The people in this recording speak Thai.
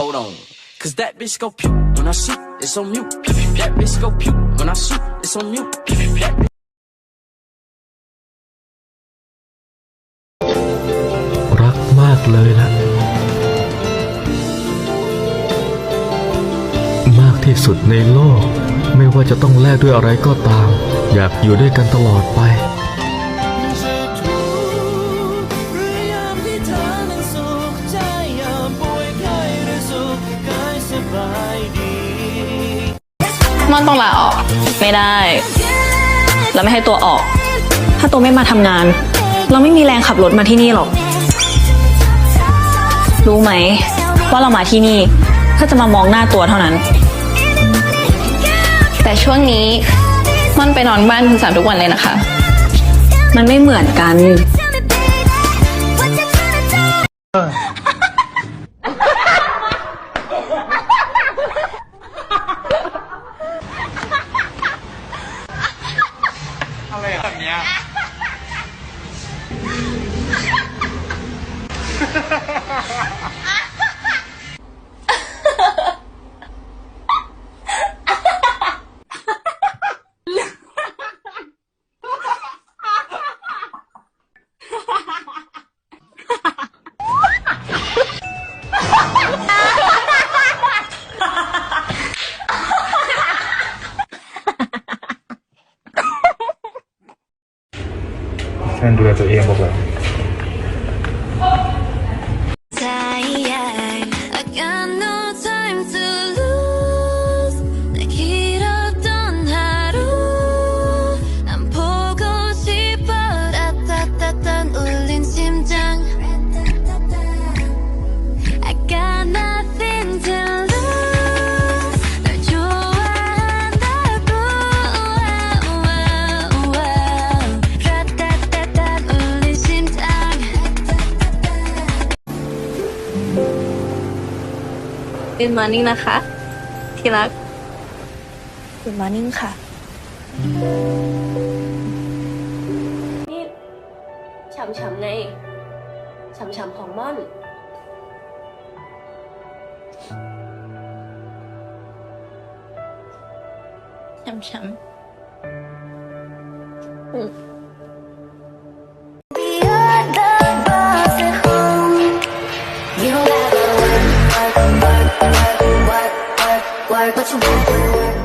hold on. Cause that bitch go pew when I shoot, it's on mute. That bitch go pew when I shoot, it's on mute. That bitch รักมากเลยนะมากที่สุดในโลก ไม่ว่าจะต้องแลกด้วยอะไรก็ตาม อยากอยู่ด้วยกันตลอดไป ม่อนต้องลาออก ไม่ได้ เราไม่ให้ตัวออก ถ้าตัวไม่มาทำงาน เราไม่มีแรงขับรถมาที่นี่หรอก รู้ไหม ว่าเรามาที่นี่เพื่อจะมามองหน้าตัวเท่านั้น แต่ช่วงนี้ม่อนไปนอนบ้านคุณสามทุกวันเลยนะคะ มันไม่เหมือนกัน แฟนดูแลตัวเองบอกเลย เป็นมานิ่งนะคะ ที่รักเป็นมานิ่งค่ะ นี่ฉ่ำๆไงฉ่ำๆของม่อน ช้ำ Beyond are what you want.